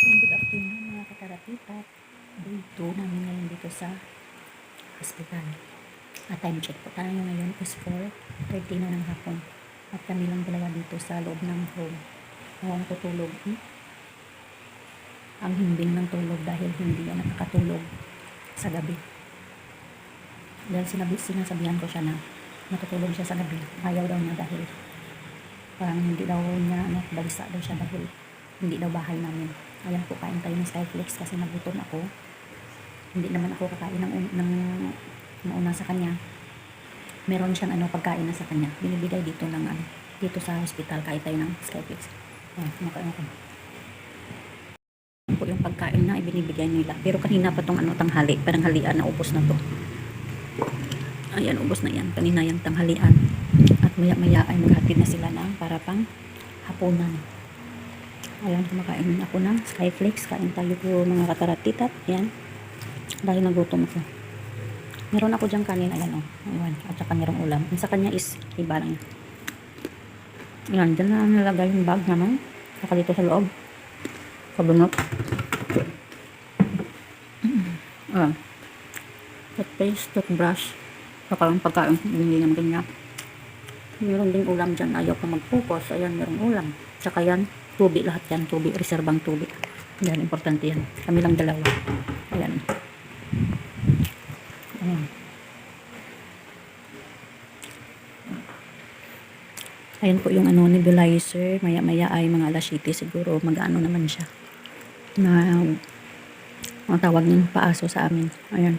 Good afternoon mga katarapitat. Day 2 namin ngayon dito sa hospital. At time check po tayo ngayon is 4.30 na ng hapon. At kami lang dalawa dito sa loob ng room. Ngayon tutulog. Hmm? Ang himbing ng tulog dahil hindi yan nakakatulog sa gabi. Dahil sinabi, sinasabihan ko siya na natutulog siya sa gabi. Ayaw daw niya dahil parang hindi daw niya ano, balisa daw siya dahil hindi daw bahay namin. Ayan po, kain tayo ng Skyflix kasi nagutom ako. Hindi naman ako kakain ng, ng nauna sa kanya. Meron siyang ano, pagkain na sa kanya. Binibigay dito ng ano, dito sa hospital, kain tayo ng Skyflix. Ayan, kumakain ako. Po yung pagkain na ibinibigay nila. Pero kanina pa tong ano, tanghali, parang halian na ubos na to. Ayan, ubos na yan. Kanina yung tanghalian. At maya-maya ay maghatid na sila ng para pang hapunan. Ayan, kumakain ako ng Skyflakes. Kain tayo po mga kataratitat. Ayan. Dahil nagutom ako. Meron ako dyan kanin. Ayan o. Oh. Ayan. At saka merong ulam. Yung sa kanya is iba lang. Ayan. Dyan na nalagay yung bag naman. Saka dito sa loob. Kabunot. Ayan. Toothpaste, toothbrush. Saka yung pagkain. Hindi naman kanya. Meron ding ulam dyan. Ayaw ko mag-focus. Ayan, merong ulam. Saka yan, tubig lahat yan. Tubig, reserbang tubig. Yan, importante yan. Kami lang dalawa. Ayan. Ayan. Po yung ano, nebulizer. Maya-maya ay mga alas 7 siguro. Mag-ano naman siya. Na, ang tawag ng paaso sa amin. Ayan.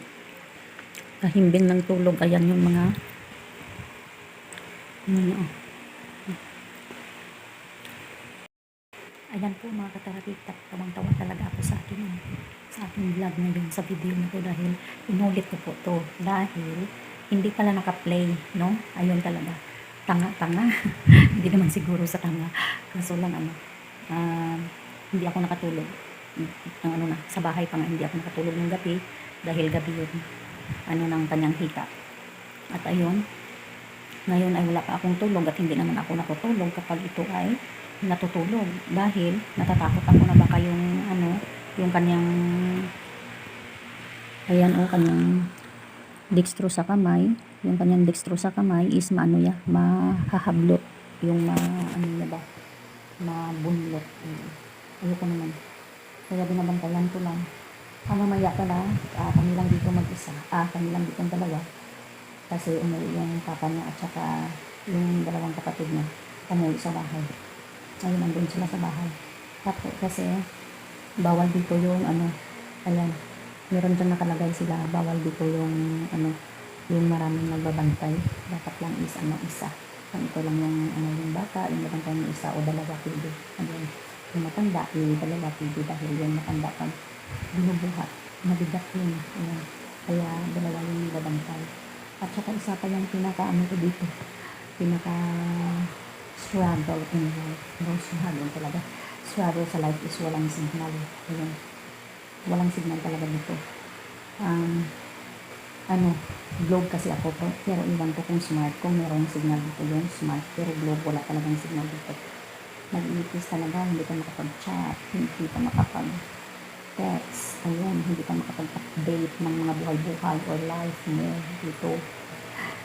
Kahimbing ng tulog. Ayan yung mga ano, oh. Ayan po mga katarabita, tawang-tawa talaga ako sa akin eh. sa aking vlog na yun, sa video na to dahil inulit ko po to dahil hindi pala naka-play, no? Ayun talaga. Tanga-tanga. hindi naman siguro sa tanga. Kaso lang ano, ah, hindi ako nakatulog. Ang ano na, sa bahay pa nga hindi ako nakatulog ng gabi dahil gabi yun. Ano ng kanyang hika. At ayun, ngayon ay wala pa akong tulog at hindi naman ako natutulog kapag ito ay natutulog. Dahil natatakot ako na baka yung ano yung kanyang ayan o kanyang dextro sa kamay yung kanyang dextro sa kamay is maano ya mahahablot yung ma ano niya ba mabunlot. Ayoko naman. Kaya binabantayan ko lang. Ang mamaya ka na ah, kami lang dito mag-isa. Ah kami lang dito dalawa kasi umuwi yung papa niya at saka yung dalawang kapatid niya. Umuwi sa bahay. Ayun nandun sila sa bahay. Tapos kasi bawal dito yung ano ayan meron dyan nakalagay sila bawal dito yung ano yung maraming nagbabantay dapat lang is ano isa. Kung ito lang yung ano yung bata yung nabantay ng isa o dalawa pwede. Ayun yung matanda yung dalawa pwede dahil yung matanda pag binubuhat. Mabigat yun. Ayan. Kaya dalawa yung nabantay at saka isa pa yung pinaka ano ko dito pinaka struggle in life. No struggle talaga. Struggle sa life is walang signal. Ayun. Walang signal talaga dito um, ano globe kasi ako pero, pero iwan ko kung smart kung merong signal dito yung smart. Pero globe wala talagang signal dito. Nag-iipis talaga hindi ka makapag-chat hindi ka makapag text ayun hindi ka makapag-update ng mga buhay-buhay or life mo dito.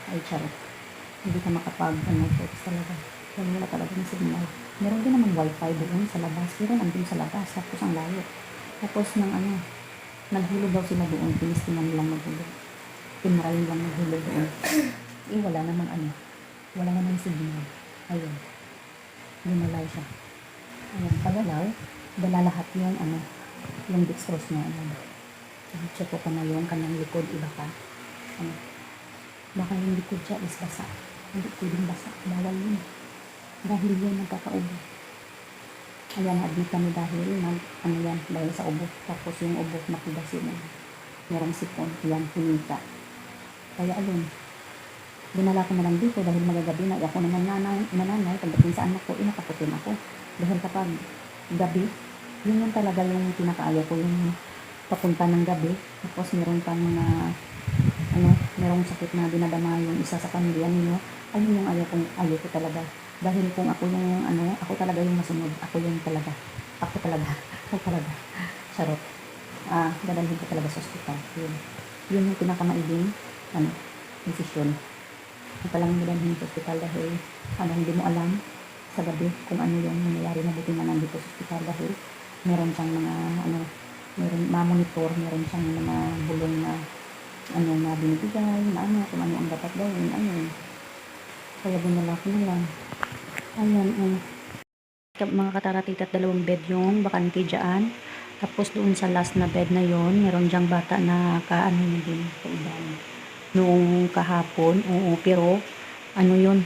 Ay charot. Hindi ka makapag ano text talaga. Kaya wala talaga ng signal. Meron din naman wifi doon sa labas. Pero nandun sa labas. Tapos ang layo. Tapos nang ano naghulog daw sila doon. Pinistingan nilang maghulog. Tinry lang maghulog doon. Eh wala namang ano wala namang signal. Ayun. Lumalay siya. Ayun pagalaw dala lahat yung ano yung dextrose niya ayun check ko na yung kanyang likod iba pa ano? Baka yung likod siya is basa. Hindi pwedeng basa. Bawal yun. Dahil yun nagkakaubo ayan admit kami dahil nag, ano yan dahil sa ubo. Tapos yung ubo makigas yun ano. merong sipon. Yan pinita kaya alun dinala ko na lang dito dahil magagabi na. Ako naman nanay, nanay pagdating sa anak ko inakaputin ako. Dahil kapag gabi yun yung talaga yung pinakaayaw ko yung papunta ng gabi tapos meron pang mga ano merong sakit na dinadama yung isa sa pamilya ninyo ayun yung ayaw ko ayaw ko talaga dahil kung ako yung ano ako talaga yung masunod ako yung talaga ako talaga Huwag talaga. Charot. Ah, dadalhin ko talaga sa ospital. Yun. Yun yung pinakamailing, ano, desisyon. Huwag ka lang dadalhin sa ospital dahil, ano, hindi mo alam sa gabi kung ano yung nangyayari na buti na nandito sa ospital dahil meron siyang mga, ano, meron, ma-monitor, meron siyang mga bulong na, ano, na binibigay, na ano, kung ano ang dapat gawin, ano. Kaya binala ko na lang. Ayan, ano mga kataratita at dalawang bed yung bakante dyan. Tapos doon sa last na bed na yon meron dyang bata na kaano na din sa iban. Noong kahapon, oo, pero ano yun,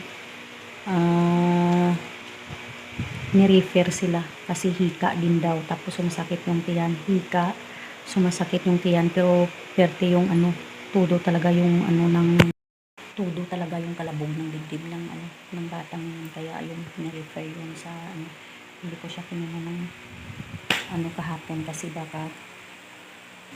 ah, ni-refer sila kasi hika din daw. Tapos sumasakit yung tiyan, hika, sumasakit yung tiyan, pero perte yung ano, tudo talaga yung ano ng tudo talaga yung kalabog ng dibdib ng ano ng batang yun. Kaya yung ni-refer yun sa ano hindi ko siya kinuha ng ano kahapon kasi baka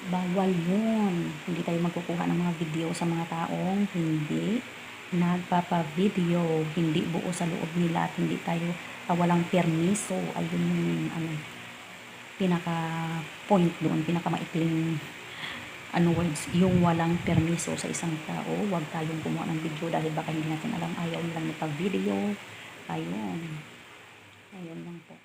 bawal yun. Hindi tayo magkukuha ng mga video sa mga taong hindi nagpapa-video hindi buo sa loob nila at hindi tayo ah, walang permiso ayun yung ano pinaka point doon pinaka maikling ano words, yung walang permiso sa isang tao, wag tayong gumawa ng video dahil baka hindi natin alam, ayaw nilang ipag-video. Ayun. Ayun lang po.